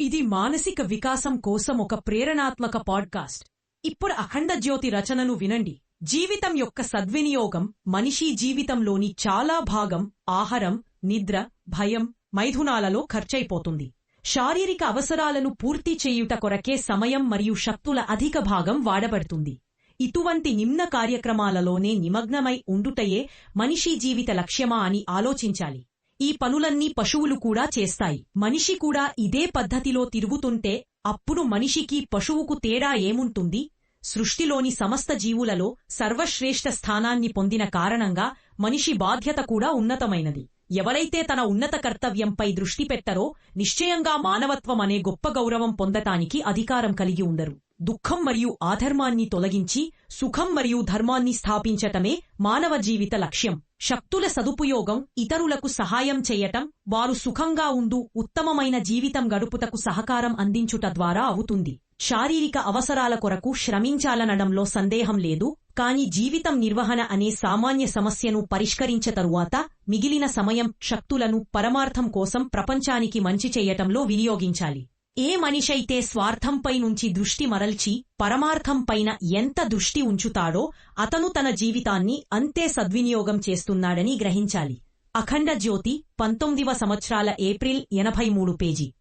ఇది మానసిక వికాసం కోసం ఒక ప్రేరణాత్మక పాడ్కాస్ట్. ఇప్పుడు అఖండ జ్యోతి రచనను వినండి. జీవితం యొక్క సద్వినియోగం మనిషి జీవితంలోని చాలా భాగం ఆహారం నిద్ర భయం మైథునాలలో ఖర్చయిపోతుంది శారీరక అవసరాలను పూర్తి చేయుట కొరకే సమయం మరియు శక్తుల అధిక భాగం వాడబడుతుంది. ఇటువంటి నిమ్న కార్యక్రమాలలోనే నిమగ్నమై ఉండుటయే మనిషి జీవిత లక్ష్యమా అని ఆలోచించాలి. ఈ పనులన్నీ పశువులు కూడా చేస్తాయి. మనిషి కూడా ఇదే పద్ధతిలో తిరుగుతుంటే అప్పుడు మనిషికి పశువుకు తేడా ఏముంటుంది? సృష్టిలోని సమస్త జీవులలో సర్వశ్రేష్ఠ స్థానాన్ని పొందిన కారణంగా మనిషి బాధ్యత కూడా ఉన్నతమైనది. ఎవరైతే తన ఉన్నత కర్తవ్యంపై దృష్టి పెట్టరో నిశ్చయంగా మానవత్వం అనే గొప్ప గౌరవం పొందటానికి అధికారం కలిగి ఉండరు. దుఃఖం మరియు ఆధర్మాన్ని తొలగించి సుఖం మరియు ధర్మాన్ని స్థాపించటమే మానవ జీవిత లక్ష్యం. శక్తుల సదుపయోగం ఇతరులకు సహాయం చేయటం వారు సుఖంగా ఉండు ఉత్తమమైన జీవితం గడుపుటకు సహకారం అందించుట ద్వారా అవుతుంది. శారీరక అవసరాల కొరకు శ్రమించాలనడంలో సందేహం లేదు కాని జీవితం నిర్వహణ అనే సామాన్య సమస్యను పరిష్కరించ తరువాత మిగిలిన సమయం శక్తులను పరమార్థం కోసం ప్రపంచానికి మంచి చేయటంలో వినియోగించాలి. ఏ మనిషైతే స్వార్థంపై నుంచి దృష్టి మరల్చి పరమార్థంపైన ఎంత దృష్టి ఉంచుతాడో అతను తన జీవితాన్ని అంతే సద్వినియోగం చేస్తున్నాడని గ్రహించాలి. అఖండ జ్యోతి పంతొమ్మిదివ సంవత్సరాల ఏప్రిల్ ఎనభై మూడు పేజీ.